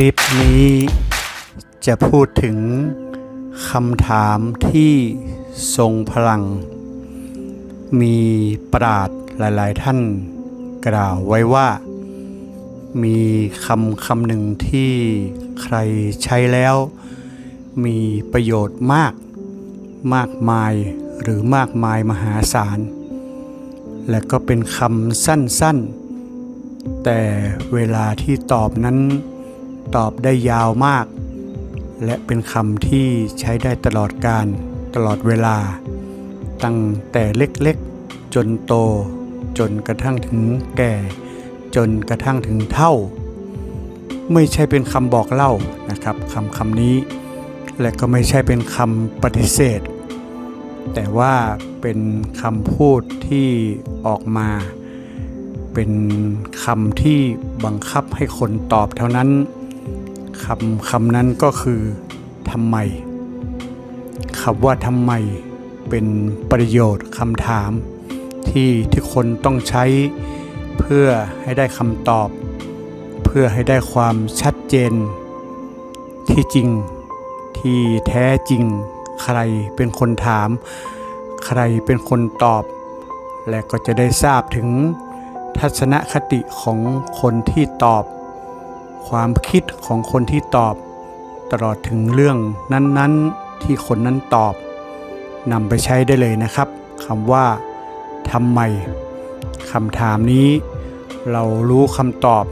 ลิปนี้จะพูดถึงคำถามที่ทรงพลัง มีปราดหลายๆท่านกล่าวไว้ว่า มีคำคำหนึ่งที่ใครใช้แล้ว มีประโยชน์มากมากมายหรือมากมายมหาศาล และก็เป็นคำสั้นๆ แต่เวลาที่ตอบนั้น ตอบได้ยาวมาก และเป็นคำที่ใช้ได้ตลอดการตลอดเวลา ตั้งแต่เล็กๆ จนโต จนกระทั่งถึงแก่ จนกระทั่งถึงเท่า ไม่ใช่เป็นคำบอกเล่านะครับคำคำนี้ และก็ไม่ใช่เป็นคำปฏิเสธ แต่ว่าเป็นคำพูดที่ออกมาเป็นคำที่บังคับให้คนตอบเท่านั้น คำคำนั้นก็คือทำไมคำว่าทำไมเป็นประโยชน์คำถาม ที่ทุกคนต้องใช้เพื่อให้ได้คำตอบ เพื่อให้ได้ความชัดเจน ที่จริงที่แท้จริง ใครเป็นคนถาม ใครเป็นคนตอบ และก็จะได้ทราบถึงทัศนคติของคนที่ตอบ ความคิดของคนที่ตอบ ตลอดถึงเรื่องนั้นๆที่คนนั้นตอบนำไปใช้ได้เลยนะครับคำว่าทำไมคำถามนี้ เรารู้คำตอบ